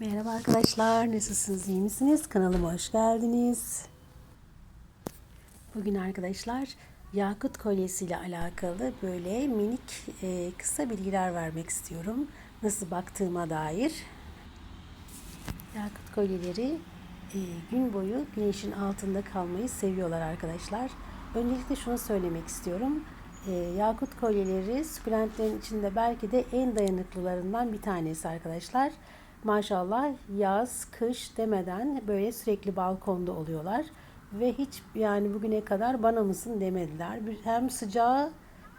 Merhaba arkadaşlar, nasılsınız, iyi misiniz? Kanalıma hoş geldiniz. Bugün arkadaşlar yakut kolyesiyle alakalı böyle minik e, kısa bilgiler vermek istiyorum. Nasıl baktığıma dair. Yakut kolyeleri e, gün boyu güneşin altında kalmayı seviyorlar arkadaşlar. Öncelikle şunu söylemek istiyorum. E, yakut kolyeleri sukulentlerin içinde belki de en dayanıklılarından bir tanesi arkadaşlar. Maşallah yaz, kış demeden böyle sürekli balkonda oluyorlar. Ve hiç yani bugüne kadar bana mısın demediler. Hem sıcağı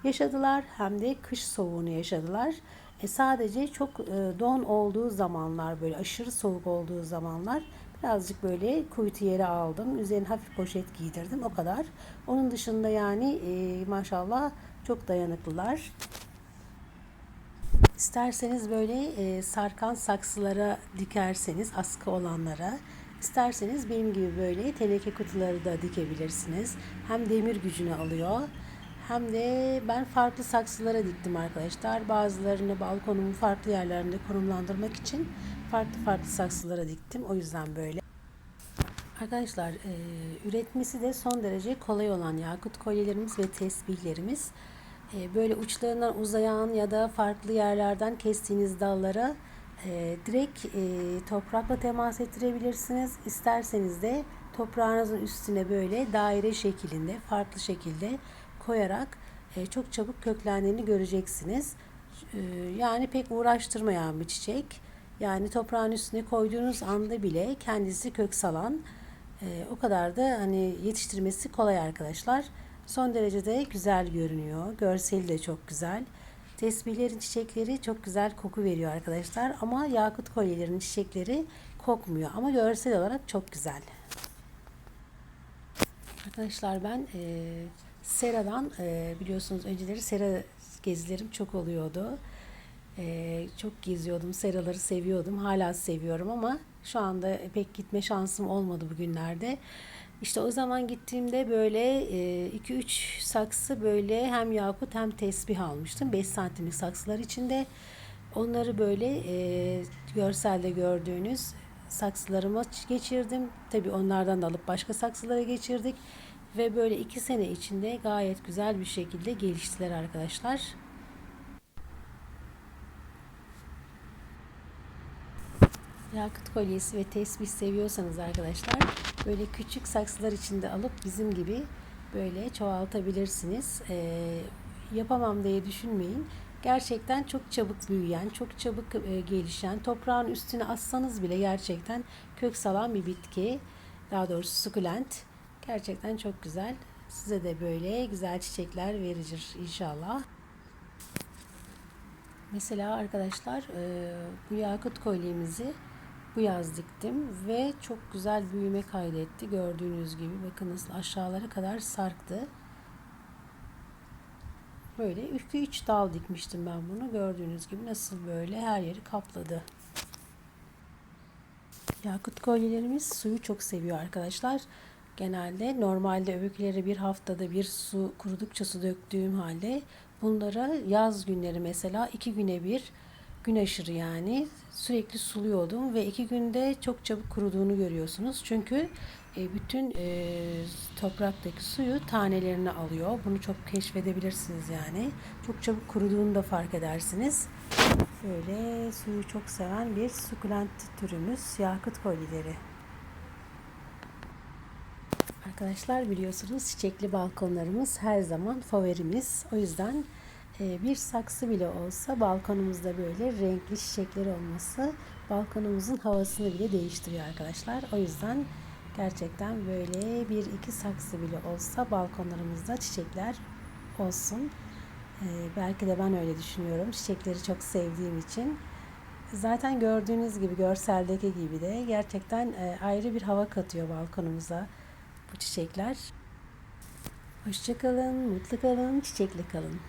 yaşadılar hem de kış soğuğunu yaşadılar. E sadece çok e, don olduğu zamanlar böyle aşırı soğuk olduğu zamanlar birazcık böyle kuytu yere aldım. Üzerine hafif poşet giydirdim o kadar. Onun dışında yani e, maşallah çok dayanıklılar. İsterseniz böyle e, sarkan saksılara dikerseniz askı olanlara isterseniz benim gibi böyle teneke kutuları da dikebilirsiniz. Hem demir gücünü alıyor hem de ben farklı saksılara diktim arkadaşlar. Bazılarını balkonumun farklı yerlerinde konumlandırmak için farklı farklı saksılara diktim. O yüzden böyle. Arkadaşlar e, üretmesi de son derece kolay olan yakut kolyelerimiz ve tesbihlerimiz böyle uçlarından uzayan ya da farklı yerlerden kestiğiniz dallara e, direkt e, toprakla temas ettirebilirsiniz. İsterseniz de toprağınızın üstüne böyle daire şeklinde farklı şekilde koyarak e, çok çabuk köklendiğini göreceksiniz. E, yani pek uğraştırmayan bir çiçek. Yani toprağın üstüne koyduğunuz anda bile kendisi kök salan o kadar da hani yetiştirmesi kolay arkadaşlar. Son derece de güzel görünüyor. Görseli de çok güzel. Tesbihlerin çiçekleri çok güzel koku veriyor arkadaşlar. Ama yakut kolyelerin çiçekleri kokmuyor. Ama görsel olarak çok güzel. Arkadaşlar ben e, Sera'dan e, biliyorsunuz önceleri Sera gezilerim çok oluyordu. E, çok geziyordum. Seraları seviyordum. Hala seviyorum ama şu anda pek gitme şansım olmadı bugünlerde. İşte o zaman gittiğimde böyle 2-3 e, saksı böyle hem yakut hem tesbih almıştım. 5 santimlik saksılar içinde. Onları böyle e, görselde gördüğünüz saksılarıma geçirdim. Tabii onlardan da alıp başka saksılara geçirdik. Ve böyle 2 sene içinde gayet güzel bir şekilde geliştiler arkadaşlar. Yakut kolyesi ve tesbih seviyorsanız arkadaşlar böyle küçük saksılar içinde alıp bizim gibi böyle çoğaltabilirsiniz. Ee, yapamam diye düşünmeyin. Gerçekten çok çabuk büyüyen, çok çabuk e, gelişen, toprağın üstüne assanız bile gerçekten kök salan bir bitki. Daha doğrusu sukulent. Gerçekten çok güzel. Size de böyle güzel çiçekler verir inşallah. Mesela arkadaşlar e, bu yakut kolyemizi bu yaz diktim ve çok güzel büyüme kaydetti. Gördüğünüz gibi bakın nasıl aşağılara kadar sarktı. Böyle 2-3 dal dikmiştim ben bunu. Gördüğünüz gibi nasıl böyle her yeri kapladı. Yakut kolyelerimiz suyu çok seviyor arkadaşlar. Genelde normalde öbürküleri bir haftada bir su kurudukça su döktüğüm halde bunlara yaz günleri mesela iki güne bir gün aşırı yani sürekli suluyordum ve iki günde çok çabuk kuruduğunu görüyorsunuz. Çünkü e, bütün e, topraktaki suyu tanelerini alıyor. Bunu çok keşfedebilirsiniz yani. Çok çabuk kuruduğunu da fark edersiniz. Böyle suyu çok seven bir sukulent türümüz yakut kolyeleri. Arkadaşlar biliyorsunuz çiçekli balkonlarımız her zaman favorimiz. O yüzden bir saksı bile olsa balkonumuzda böyle renkli çiçekler olması balkonumuzun havasını bile değiştiriyor arkadaşlar. O yüzden gerçekten böyle bir iki saksı bile olsa balkonlarımızda çiçekler olsun. Ee, belki de ben öyle düşünüyorum. Çiçekleri çok sevdiğim için. Zaten gördüğünüz gibi görseldeki gibi de gerçekten e, ayrı bir hava katıyor balkonumuza bu çiçekler. Hoşçakalın, mutlu kalın, çiçekli kalın.